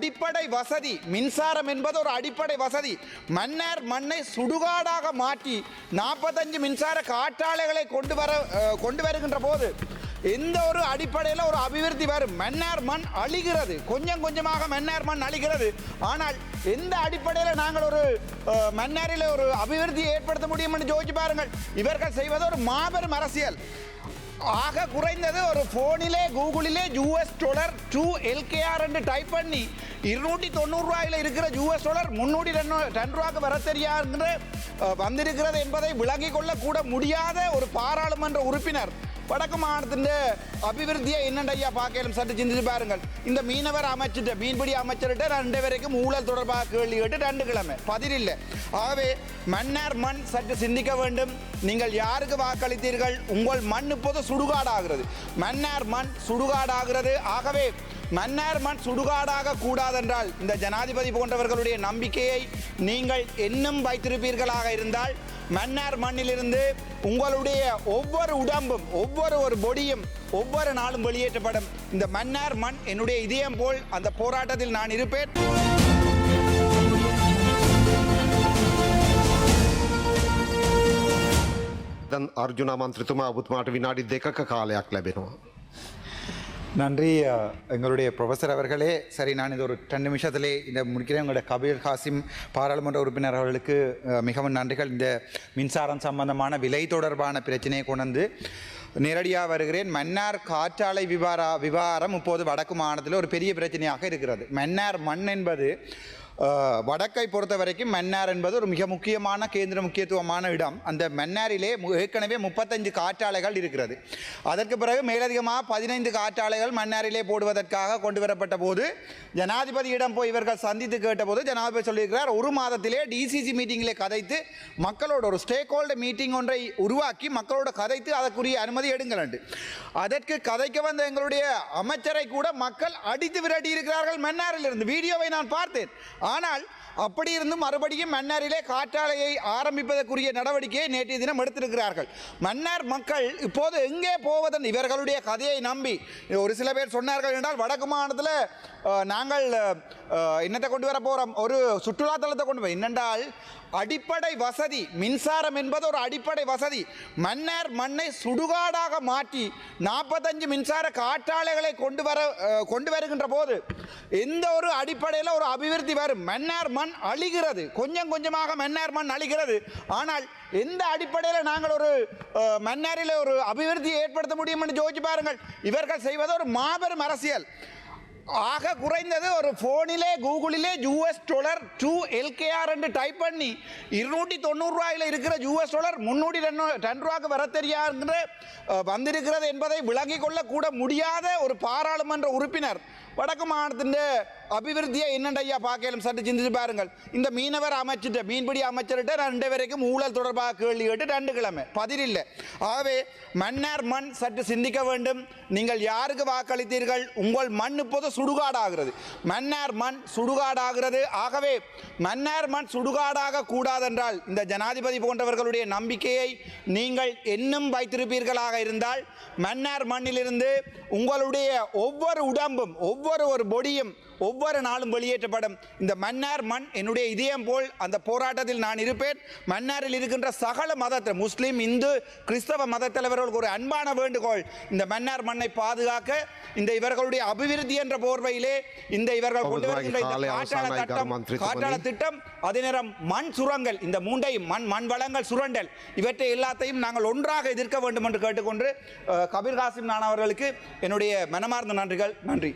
அடிப்படை வசதி மின்சாரம் என்பது ஒரு அடிப்படை வசதி. மன்னார் மண்ணை சுடுகாடாக மாற்றி நாற்பத்தஞ்சு மின்சார காற்றாலைகளை கொண்டு வர கொண்டு வருகின்ற போது எந்த ஒரு அடிப்படையில் ஒரு அபிவிருத்தி வரும்? மன்னார் மண் அழிகிறது. கொஞ்சம் கொஞ்சமாக மன்னார் மண் அழிகிறது. ஆனால் எந்த அடிப்படையில் நாங்கள் ஒரு மன்னாரில் ஒரு அபிவிருத்தியை ஏற்படுத்த முடியும் என்று யோசிச்சு பாருங்கள். இவர்கள் செய்வது ஒரு மாபெரும் அரசியல். ஆக குறைந்தது ஒரு ஃபோனிலே கூகுளிலே யூஎஸ் டொலர் டூ எல்கேஆர் என்று டைப் பண்ணி இருநூற்றி தொண்ணூறு ரூபாயில் இருக்கிற யூஎஸ் டொலர் முன்னூற்றி ரெண்டு ரெண்டு ரூபாய்க்கு வர தெரியாது வந்திருக்கிறது என்பதை விளங்கிக் கொள்ளக்கூட முடியாத ஒரு பாராளுமன்ற உறுப்பினர் வடக்கு மாநிலத்தின் அபிவிருத்தியை என்னண்டையா ஐயா சற்று சிந்திச்சு பாருங்கள். இந்த மீனவர் அமைச்சிட்ட மீன்பிடி அமைச்சர்கிட்ட ரெண்டு வரைக்கும் ஊழல் தொடர்பாக கேள்வி கேட்டு ரெண்டு கிழமை. பதில் இல்லை ஆகவே மன்னார் மண் சற்று சிந்திக்க வேண்டும். நீங்கள் யாருக்கு வாக்களித்தீர்கள்? உங்கள் மண் இப்போது சுடுகாடாகிறது. மன்னார் மண் சுடுகாடாகிறது. ஆகவே மன்னார் மண் சுடுகாடாக கூடாதென்றால் இந்த ஜனாதிபதி போன்றவர்களுடைய நம்பிக்கையை நீங்கள் இன்னும் வைத்திருப்பீர்களாக இருந்தால் மன்னார் மண்ணிலிருந்து உங்களுடைய ஒவ்வொரு உடம்பும் ஒவ்வொரு ஒரு பொடியும் ஒவ்வொரு நாளும் வெளியேற்றப்படும் இந்த மன்னார் மண் என்னுடைய இதயம் போல் அந்த போராட்டத்தில் நான் இருப்பேன் දැන් අර්ජුන මන්ත්‍රතුමා ඔබතුමාට විනාඩි දෙකක කාලයක් ලැබෙනවා. நன்றி எங்களுடைய ப்ரொஃபஸர் அவர்களே. சரி நான் இது ஒரு ரெண்டு நிமிஷத்திலே இந்த முடிக்கிறேன். எங்களுடைய கபீர் ஹாசிம் பாராளுமன்ற உறுப்பினர் அவர்களுக்கு மிகவும் நன்றிகள். இந்த மின்சாரம் சம்பந்தமான விலை தொடர்பான பிரச்சனையை கொண்டு வந்து நேரடியாக வருகிறேன். மன்னார் காற்றாலை விவாரா விவாரம் இப்போது வடக்கு மாநிலத்தில் ஒரு பெரிய பிரச்சனையாக இருக்கிறது. மன்னார் மண் என்பது வடக்கை பொறுத்த வரைக்கும் மன்னார் என்பது ஒரு மிக முக்கியமான கேந்திர முக்கியத்துவமான இடம். அந்த மன்னாரிலே ஏற்கனவே முப்பத்தஞ்சு காற்றாலைகள் இருக்கிறது. அதற்கு பிறகு மேலதிகமாக பதினைந்து காற்றாலைகள் மன்னாரிலே போடுவதற்காக கொண்டு வரப்பட்ட போது ஜனாதிபதியிடம் போய் இவர்கள் சந்தித்து கேட்டபோது ஜனாதிபதி சொல்லியிருக்கிறார் ஒரு மாதத்திலே டிசிசி மீட்டிங்கிலே கதைத்து மக்களோட ஒரு ஸ்டேக் ஹோல்டர் மீட்டிங் ஒன்றை உருவாக்கி மக்களோட கதைத்து அதற்குரிய அனுமதி எடுங்கள் என்று. அதற்கு கதைக்க வந்த எங்களுடைய அமைச்சரை கூட மக்கள் அடித்து விரட்டி இருக்கிறார்கள் மன்னாரிலிருந்து. வீடியோவை நான் பார்த்தேன். ஆனால் அப்படி இருந்தும் மறுபடியும் மன்னாரிலே காற்றாலையை ஆரம்பிப்பதற்குரிய நடவடிக்கையை நேற்றைய தினம் எடுத்திருக்கிறார்கள். மன்னார் மக்கள் இப்போது எங்கே போவதன் இவர்களுடைய கதையை நம்பி ஒரு சில பேர் சொன்னார்கள் என்றால் வடக்கு மாநிலத்தில் நாங்கள் என்னத்தை கொண்டு வர போகிறோம் ஒரு சுற்றுலாத்தலத்தை கொண்டு போய். என்னென்றால் அடிப்படை வசதி மின்சாரம் என்பது ஒரு அடிப்படை வசதி. மன்னார் மண்ணை சுடுகாடாக மாற்றி நாற்பத்தஞ்சு மின்சார காற்றாலைகளை கொண்டு வர கொண்டு வருகின்ற போது எந்த ஒரு அடிப்படையில் ஒரு அபிவிருத்தி வரும்? மன்னார் மண் அழிகிறது. கொஞ்சம் கொஞ்சமாக மன்னார் மண் அழிகிறது. ஆனால் எந்த அடிப்படையில் நாங்கள் ஒரு மன்னாரில் ஒரு அபிவிருத்தியை ஏற்படுத்த முடியும் என்று யோசிச்சு பாருங்கள். இவர்கள் செய்வது ஒரு மாபெரும் அரசியல். ஆக குறைந்தது ஒரு ஃபோனிலே கூகுளிலே யூஎஸ் டொலர் டூ எல்கேஆர் என்று டைப் பண்ணி இருநூற்றி தொண்ணூறுரூவாயில் இருக்கிற யூஎஸ் டொலர் முந்நூற்றி ரெண்டு ரெண்டு ரூபாய்க்கு வர தெரியாது வந்திருக்கிறது என்பதை விளங்கிக் கொள்ளக்கூட முடியாத ஒரு பாராளுமன்ற உறுப்பினர் வடக்கு மாநிலத்தின் அபிவிருத்தியை என்னண்டையா ஐயா பார்க்கலும் சற்று சிந்திச்சு பாருங்கள். இந்த மீனவர் அமைச்சிட்ட மீன்பிடி அமைச்சர்கிட்ட ரெண்டு வரைக்கும் ஊழல் தொடர்பாக கேள்வி கேட்டு ரெண்டு கிழமை. பதில் இல்லை ஆகவே மன்னார் மண் சற்று சிந்திக்க வேண்டும். நீங்கள் யாருக்கு வாக்களித்தீர்கள்? உங்கள் மண் இப்போது சுடுகாடாகிறது. மன்னார் மண் சுடுகாடாகிறது. ஆகவே மன்னார் மண் சுடுகாடாக கூடாதென்றால் இந்த ஜனாதிபதி போன்றவர்களுடைய நம்பிக்கையை நீங்கள் இன்னும் வைத்திருப்பீர்களாக இருந்தால் மன்னார் மண்ணிலிருந்து உங்களுடைய ஒவ்வொரு உடம்பும் ஒவ்வொரு ஒரு பொடியும் ஒவ்வொரு நாளும் வெளியேற்றப்படும். இந்த மன்னார் மண் என்னுடைய இதயம் போல் அந்த போராட்டத்தில் நான் இருப்பேன். மன்னாரில் இருக்கின்ற சகல மதத்தில் முஸ்லீம் இந்து கிறிஸ்தவ மத தலைவர்களுக்கு ஒரு அன்பான வேண்டுகோள். இந்த மன்னார் மண்ணை பாதுகாக்க இந்த இவர்களுடைய அபிவிருத்தி என்ற போர்வையிலே இந்த இவர்கள் கொண்டு வருகின்ற இந்த காற்றாலை தட்டம் அதே நேரம் மண் சுரங்கல் இந்த மூண்டையும் மண் மண் வளங்கள் சுரண்டல். இவற்றை எல்லாத்தையும் நாங்கள் ஒன்றாக எதிர்க்க வேண்டும் என்று கேட்டுக்கொண்டு கபீர் காசிம் நான் அவர்களுக்கு என்னுடைய மனமார்ந்த நன்றிகள். நன்றி.